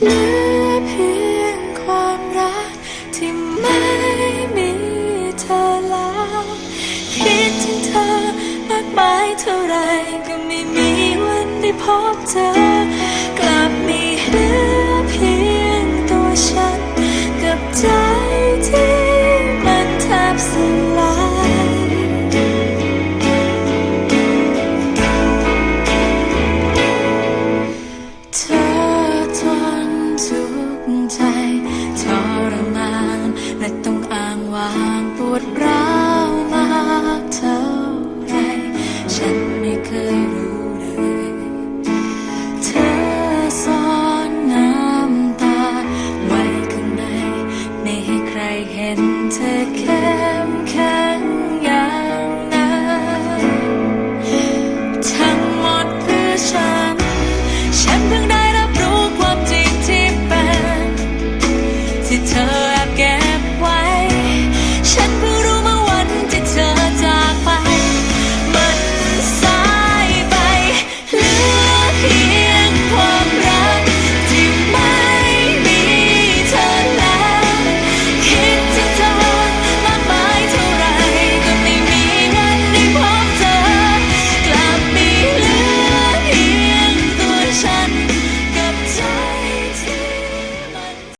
เหลือเพียงความรักที่ไม่มีเธอแล้วคิดถึงเธอมากมายเท่าไรก็ไม่มีวันได้พบเธอกลับมี วางปวดร้าวมากเท่าไรฉันไม่เคยรู้เลย เธอซ่อนน้ำตาไว้ข้างในไม่ให้ใครเห็นเธอเข้มแข็ง